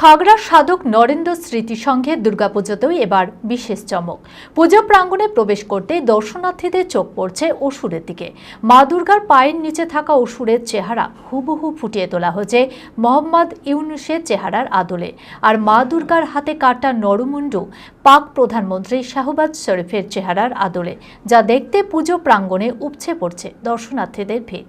খাগড়ার সাধক নরেন্দ্র স্মৃতি সংঘে দুর্গাপুজোতেও এবার বিশেষ চমক। পুজো প্রাঙ্গণে প্রবেশ করতে দর্শনার্থীদের চোখ পড়ছে অসুরের দিকে। মা দুর্গার পায়ের নিচে থাকা অসুরের চেহারা হুবহু ফুটিয়ে তোলা হয়েছে মোহাম্মদ ইউনুসের চেহারার আদলে। আর মা দুর্গার হাতে কাটা নরমুন্ডু পাক প্রধানমন্ত্রী শাহবাজ শরীফের চেহারার আদলে, যা দেখতে পুজো প্রাঙ্গণে উপচে পড়ছে দর্শনার্থীদের ভিড়।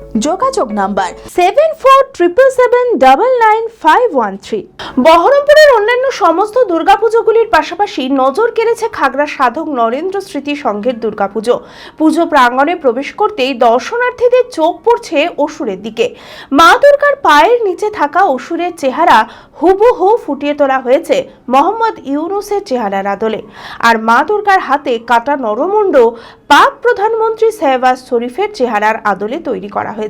যোগাযোগ number seven four triple seven double nine five one three বহরমপুরের অন্যান্য সমস্ত দুর্গাপুজোগুলির পাশাপাশি নজর কেড়েছে খাগড়া সাধক নরেন্দ্র স্মৃতি সংঘের দুর্গাপুজো। পুজো প্রাঙ্গণে প্রবেশ করতেই দর্শনার্থীদের চোখ পড়ছে অসুরের দিকে। মা দুর্গার পায়ের নিচে থাকা অসুরের চেহারা হুবহু ফুটিয়ে তোলা হয়েছে মোহাম্মদ ইউনুসের চেহারার আদলে। আর মা দুর্গার হাতে কাটা নরমুণ্ড পাক প্রধানমন্ত্রী শেহবাজ শরীফের চেহারার আদলে তৈরি করা হয়েছে।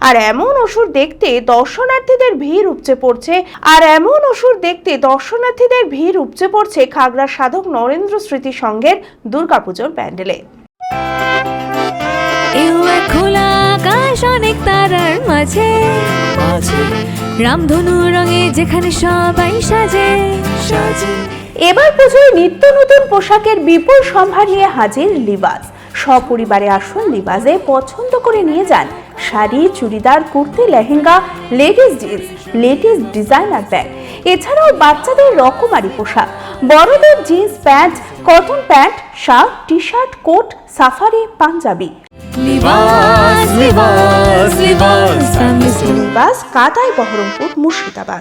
আর এমন অসুর দেখতে দর্শনার্থীদের ভিড় উপচে পড়ছে। আর এমন অসুর দেখতে দর্শনার্থীদের ভিড় উপচে পড়ছে খাগড়া সাধক নরেন্দ্র স্মৃতি সংঘের দুর্গাপুজোর প্যান্ডেলে। খোলা আকাশ অনেক তারার মাঝে। রামধনু রঙে যেখানে সবাই সাজে। সাজে। এবার পুজোয় নিত্য নতুন পোশাকের বিপুল সম্ভার নিয়ে হাজির লিবাস। সপরিবারে আসুন লিবাসে পছন্দ করে নিয়ে যান sari churidar kurti lehenga ladies jeans ladies designer bag. এছাড়াও বাচ্চাদের রকমারি পোশাক। বড়দের jeans pant cotton pant shirt T shirt coat safari Punjabi. Libas কাটাই বহরমপুর মুর্শিদাবাদ।